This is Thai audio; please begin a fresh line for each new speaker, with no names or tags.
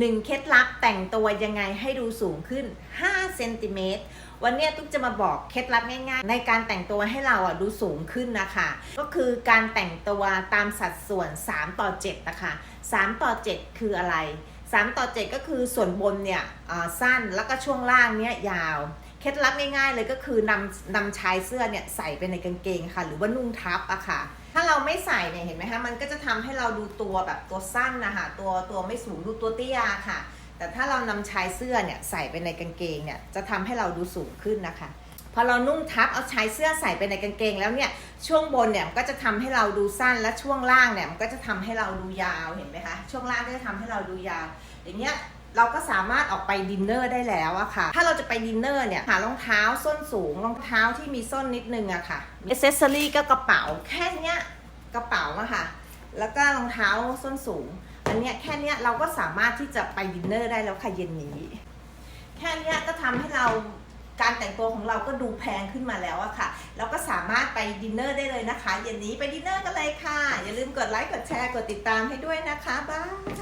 1เคล็ดลับแต่งตัวยังไงให้ดูสูงขึ้น5เซนติเมตรวันนี้ตุ๊กจะมาบอกเคล็ดลับง่ายๆ ในการแต่งตัวให้เราอะดูสูงขึ้นนะคะ ก็คือการแต่งตัวตามสัดส่วน 3 ต่อ 7 นะคะ 3 ต่อ 7 คืออะไร 3 ต่อ 7 ก็คือส่วนบนเนี่ยอ่าสั้นแล้วก็ช่วงล่างเนี่ยยาว เคล็ดลับง่ายๆเลยก็คือนำนำชายเสื้อเนี่ยใส่ไปในกางเกงค่ะ หรือว่านุ่งทับอะค่ะ ถ้าเราไม่ใส่เนี่ยเห็นไหมคะมันก็จะทำให้เราดูตัวแบบตัวสั้นนะคะตัวตัวไม่สูงดูตัวเตี้ยค่ะ แต่ถ้าเรานำชายเสื้อเนี่ยใส่ไปในกางเกงเนี่ยจะทำให้เราดูสูงขึ้นนะคะพอเรานุ่งทับเอาชายเสื้อใส่ไปในกางเกงแล้วเนี่ยช่วงบนเนี่ยมันก็จะทำให้เราดูสั้นและช่วงล่างเนี่ยมันก็จะทำให้เราดูยาวเห็นไหมคะช่วงล่างก็จะทำให้เราดูยาว อย่างเงี้ยเราก็สามารถออกไปดินเนอร์ได้แล้วอะค่ะ ถ้าเราจะไปดินเนอร์เนี่ยหารองเท้าส้นสูงรองเท้าที่มีส้นนิดนึงอะค่ะอ c เซสซอรี่ก็กระเป๋าแค่เนี้ยกระเป๋าอะค่ะ แล้วก็รองเท้าส้นสูง อันเนี้ยแค่เนี้ยเราก็สามารถที่จะไปดินเนอร์ได้แล้วค่ะเย็นนี้ แค่เนี้ยก็ทำให้เราการแต่งตัวของเราก็ดูแพงขึ้นมาแล้วอะค่ะเราก็สามารถไปดินเนอร์ได้เลยนะคะ เย็นนี้ไปดินเนอร์กันเลยค่ะ อย่าลืมกดไลค์ กดแชร์ กดติดตามให้ด้วยนะคะ บ๊าย